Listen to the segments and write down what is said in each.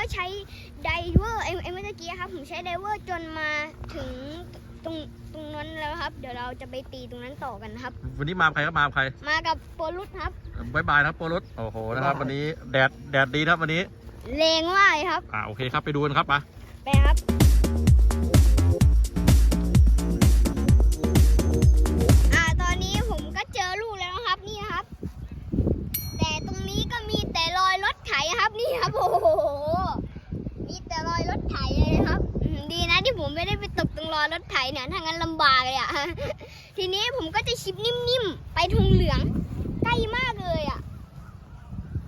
อนนี้ผมก็ใช้ไดเวอร์ไอ้ไอ้เมื่อกี้ครับผมใช้ไดเวอร์จนมาถึงตรงตรงนั้นแล้วครับ เดี๋ยวเราจะไปตีตรงนั้นต่อกันนะครับ วันนี้มากับใครครับมากับใครมากับโปรลุตครับบายบายนะครับโปรรถโอ้โหนะครับ วันนี้แดดแดดดีนะครับวันนี้แรงมากเลยครับอ่าโอเคครับไปดูกันครับมาไปครับ ผมไม่ได้ไปตกตรงรอรถไถเนี่ยถ้างั้นลำบากเลยอะทีนี้ผมก็จะชิปนิ่มๆ ไปทุงเหลืองใกล้มากเลยอะ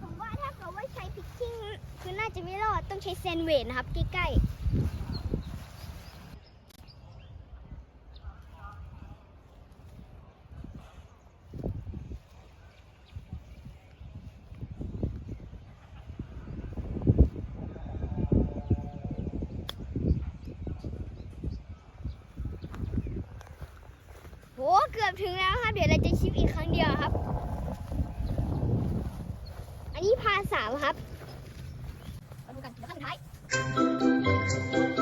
ผมว่าถ้าเกิดว่าใช้พิกชิ่งคือน่าจะไม่รอดต้องใช้แซนเวทนะครับใกล้ๆ โหเกือบถึงแล้วครับ เดี๋ยวเราจะชิปอีกครั้งเดียวครับ อันนี้พาสามครับมาดูกันเดี๋ยวขั้นสุดท้าย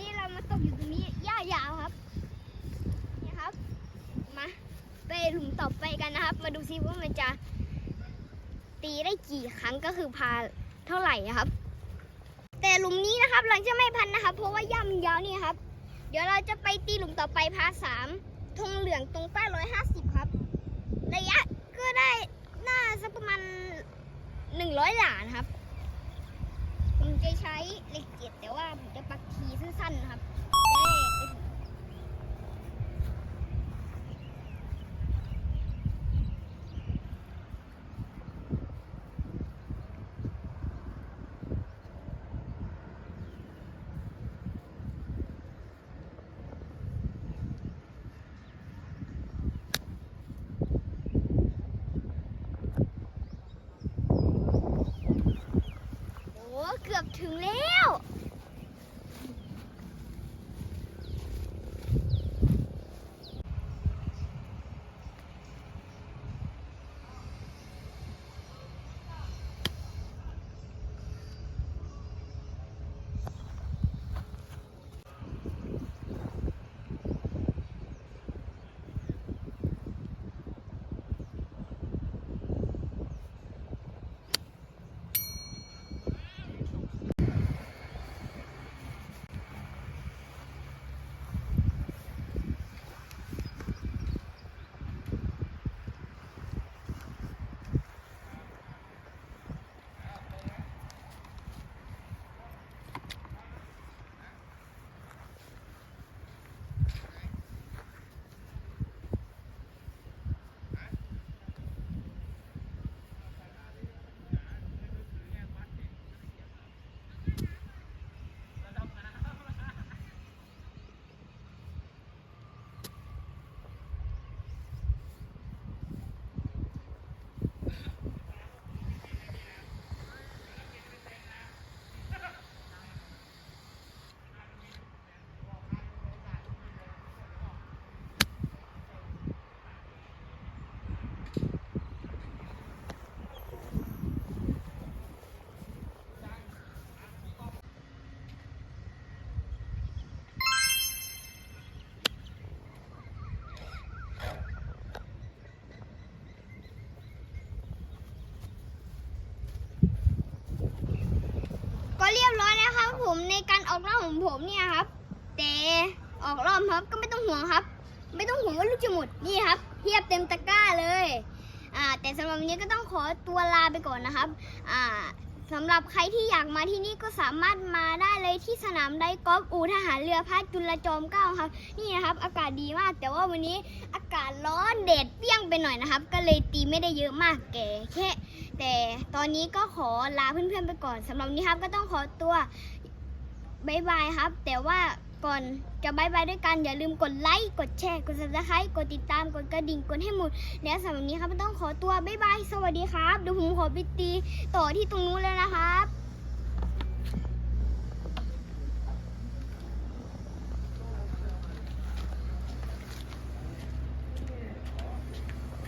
นี้เรามาตกอยู่ตรงนี้หญ้ายาวครับนี่ครับ มาไปหลุมต่อไปกันนะครับ มาดูซิว่ามันจะตีได้กี่ครั้งก็คือพาเท่าไหร่ครับ แต่หลุมนี้นะครับหลังจะไม่พันนะครับ เพราะว่าหญ้ามันยาวนี่ครับ เดี๋ยวเราจะไปตีหลุมต่อไปพาสามธงเหลืองตรงใต้ร้อยห้าสิบครับ ระยะก็ได้น่าสักประมาณหนึ่งร้อยหลานครับ ผมจะใช้เหล็กเจ็ดแต่ว่าผมจะ ปักทีสั้นๆครับจะได้ไปถึงโอ้เกือบถึงแล้ว แล้วครับผมในการออกรอบของผมเนี่ยครับ แต่ออกรอบครับก็ไม่ต้องห่วงครับ ไม่ต้องห่วงว่าลูกจะหมดนี่ครับเทียบเต็มตะกร้าเลย อ่า แต่สำหรับวันนี้ก็ต้องขอตัวลาไปก่อนนะครับ อ่า สำหรับใครที่อยากมาที่นี่ก็สามารถมาได้เลยที่สนามไดกอล์ฟอูทหารเรือพระจุลจอมเกล้าครับ นี่นะครับ อากาศดีมาก แต่ว่าวันนี้อากาศร้อนแดดเปรี้ยงไปหน่อยนะครับ ก็เลยตีไม่ได้เยอะมากแก่แค่แต่ตอนนี้ก็ขอลาเพื่อนๆไปก่อนสำหรับนนี้ครับก็ต้องขอตัวบายบายครับ แต่ว่า ก่อนจะบายบายด้วยกันอย่าลืมกดไลค์ กดแชร์ กดซับสไครต์กดติดตาม กดกระดิ่ง กดให้หมด แล้วสำหรับวันนี้ครับต้องขอตัวบายบาย สวัสดีครับ เดี๋ยวผมขอไปตีต่อที่ตรงนู้นแล้วนะครับ